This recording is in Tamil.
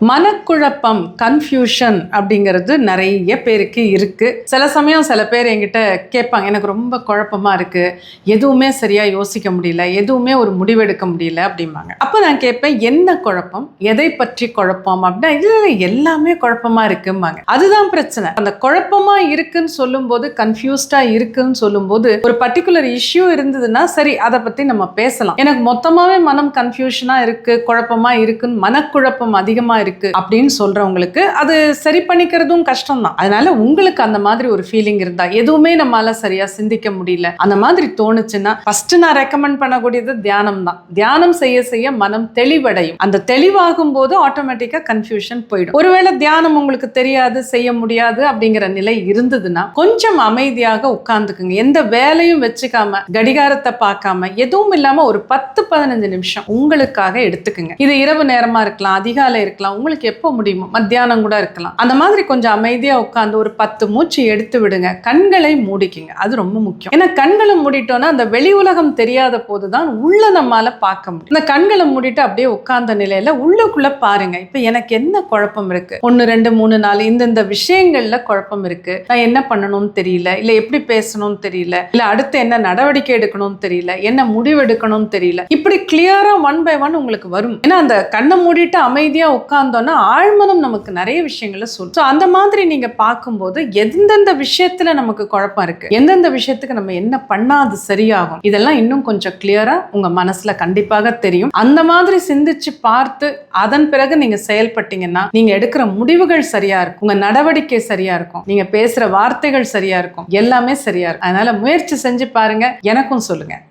மனக்குழப்பம் கன்ஃபியூஷன் அப்படிங்கிறது நிறைய பேருக்கு இருக்குது சில சமயம் சில பேர் என்கிட்ட கேட்பாங்க எனக்கு ரொம்ப குழப்பமாக இருக்குது எதுவுமே சரியாக யோசிக்க முடியல. எதுவுமே ஒரு முடிவெடுக்க முடியல. அப்படிம்பாங்க. அப்போ நான் கேட்பேன் என்ன குழப்பம்? எதை பற்றி குழப்பம்? அப்படின்னா இல்லை எல்லாமே குழப்பமாக இருக்கும்பாங்க. அதுதான் பிரச்சனை. அந்த குழப்பமா இருக்குன்னு சொல்லும்போது கன்ஃபியூஸ்டாக இருக்குன்னு சொல்லும்போது ஒரு பர்டிகுலர் இஷ்யூ இருந்ததுன்னா சரி அதை பற்றி நம்ம பேசலாம். எனக்கு மொத்தமாகவே மனம் கன்ஃபியூஷனாக இருக்குது குழப்பமாக இருக்குன்னு மனக்குழப்பம் அதிகமாக இருக்கு அப்படின்னு சொல்றவங்களுக்கு அது சரி பண்ணிக்கிறதும் கஷ்டம் தான் அதனால உங்களுக்கு அந்த மாதிரி ஒரு ஃபீலிங் இருந்தா எதுவுமே நம்மளால சரியா சிந்திக்க முடியல. அந்த மாதிரி தோணுச்சுன்னா ஃபர்ஸ்ட் நான் ரெக்கமெண்ட் பண்ணக்கூடியது தியானம் தான் தியானம் செய்ய செய்ய மனம் தெளிவடையும். அந்த தெளிவாகும் போது ஆட்டோமேட்டிக்கா கன்ஃபியூஷன் போயிடும். ஒருவேளை தியானம் உங்களுக்கு தெரியாது செய்ய முடியாது அப்படிங்கிற நிலை இருந்ததுன்னா கொஞ்சம் அமைதியாக உட்கார்ந்துக்குங்க. எந்த வேலையும் வச்சுக்காம கடிகாரத்தை பார்க்காம எதுவும் இல்லாம ஒரு பத்து பதினஞ்சு நிமிஷம் உங்களுக்காக எடுத்துக்குங்க. இது இரவு நேரமா இருக்கலாம் அதிகாலை இருக்கலாம் உங்களுக்கு எப்போ முடியுமோ மத்தியானம் கூட இருக்கலாம். அந்த மாதிரி கொஞ்சம் அமைதியாக உட்காந்து ஒரு பத்து மூச்சு எடுத்து விடுங்க. கண்களை மூடிக்குங்க. அது ரொம்ப முக்கியம். ஏன்னா கண்களை மூடிட்டோம்னா அந்த வெளி உலகம் தெரியாத போது தான் உள்ள நம்மால பார்க்க முடியும். இந்த கண்களை மூடிட்டு அப்படியே உட்கார்ந்த நிலையில உள்ளுக்குள்ள பாருங்க. இப்போ எனக்கு என்ன குழப்பம் இருக்கு? ஒன்று ரெண்டு மூணு நாலு இந்தந்த விஷயங்கள்ல குழப்பம் இருக்கு. நான் என்ன பண்ணணும்னு தெரியல. இல்லை எப்படி பேசணும்னு தெரியல. இல்லை அடுத்து என்ன நடவடிக்கை எடுக்கணும்னு தெரியல. என்ன முடிவு எடுக்கணும்னு தெரியல. இப்படி கிளியரா ஒன் பை ஒன் உங்களுக்கு வரும். ஏன்னா அந்த கண்ணை மூடிட்டு அமைதியா உட்கார்ந்தோன்னா ஆழ்மனம் நமக்கு நிறைய விஷயங்களை சொல்லும் ஸோ அந்த மாதிரி நீங்க பார்க்கும்போது எந்தெந்த விஷயத்துல நமக்கு குழப்பம் இருக்கு? எந்தெந்த விஷயத்துக்கு நம்ம என்ன பண்ணாது சரியாகும்? இதெல்லாம் இன்னும் கொஞ்சம் கிளியராக உங்க மனசுல கண்டிப்பாக தெரியும். அந்த மாதிரி சிந்திச்சு பார்த்து அதன் பிறகு நீங்க செயல்பட்டீங்கன்னா நீங்க எடுக்கிற முடிவுகள் சரியாக இருக்கும். உங்க நடவடிக்கை சரியாக இருக்கும். நீங்கள் பேசுகிற வார்த்தைகள் சரியாக இருக்கும். எல்லாமே சரியாக இருக்கும். அதனால முயற்சி செஞ்சு பாருங்க. எனக்கும் சொல்லுங்கள்